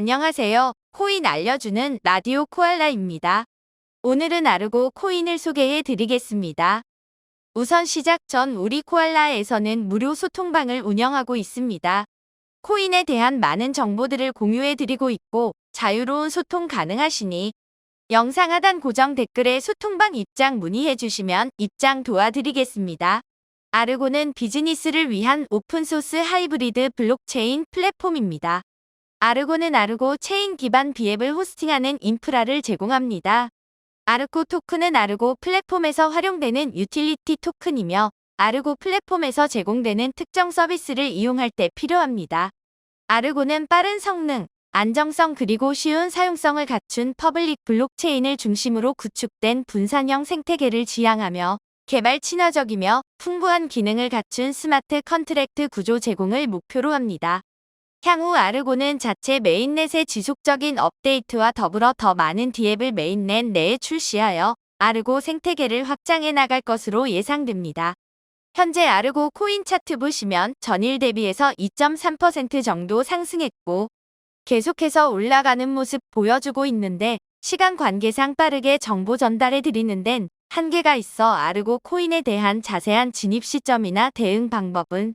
안녕하세요. 코인 알려주는 라디오 코알라입니다. 오늘은 아르고 코인을 소개해 드리겠습니다. 우선 시작 전 우리 코알라에서는 무료 소통방을 운영하고 있습니다. 코인에 대한 많은 정보들을 공유해 드리고 있고 자유로운 소통 가능하시니 영상 하단 고정 댓글에 소통방 입장 문의해 주시면 입장 도와드리겠습니다. 아르고는 비즈니스를 위한 오픈소스 하이브리드 블록체인 플랫폼입니다. 아르고는 아르고 체인 기반 비앱을 호스팅하는 인프라를 제공합니다. 아르코 토큰은 아르고 플랫폼에서 활용되는 유틸리티 토큰이며 아르고 플랫폼에서 제공되는 특정 서비스를 이용할 때 필요합니다. 아르고는 빠른 성능, 안정성 그리고 쉬운 사용성을 갖춘 퍼블릭 블록체인을 중심으로 구축된 분산형 생태계를 지향하며 개발 친화적이며 풍부한 기능을 갖춘 스마트 컨트랙트 구조 제공을 목표로 합니다. 향후 아르고는 자체 메인넷의 지속적인 업데이트와 더불어 더 많은 디앱을 메인넷 내에 출시하여 아르고 생태계를 확장해 나갈 것으로 예상됩니다. 현재 아르고 코인 차트 보시면 전일 대비해서 2.3% 정도 상승했고 계속해서 올라가는 모습 보여주고 있는데 시간 관계상 빠르게 정보 전달해 드리는 데는 한계가 있어 아르고 코인에 대한 자세한 진입 시점이나 대응 방법은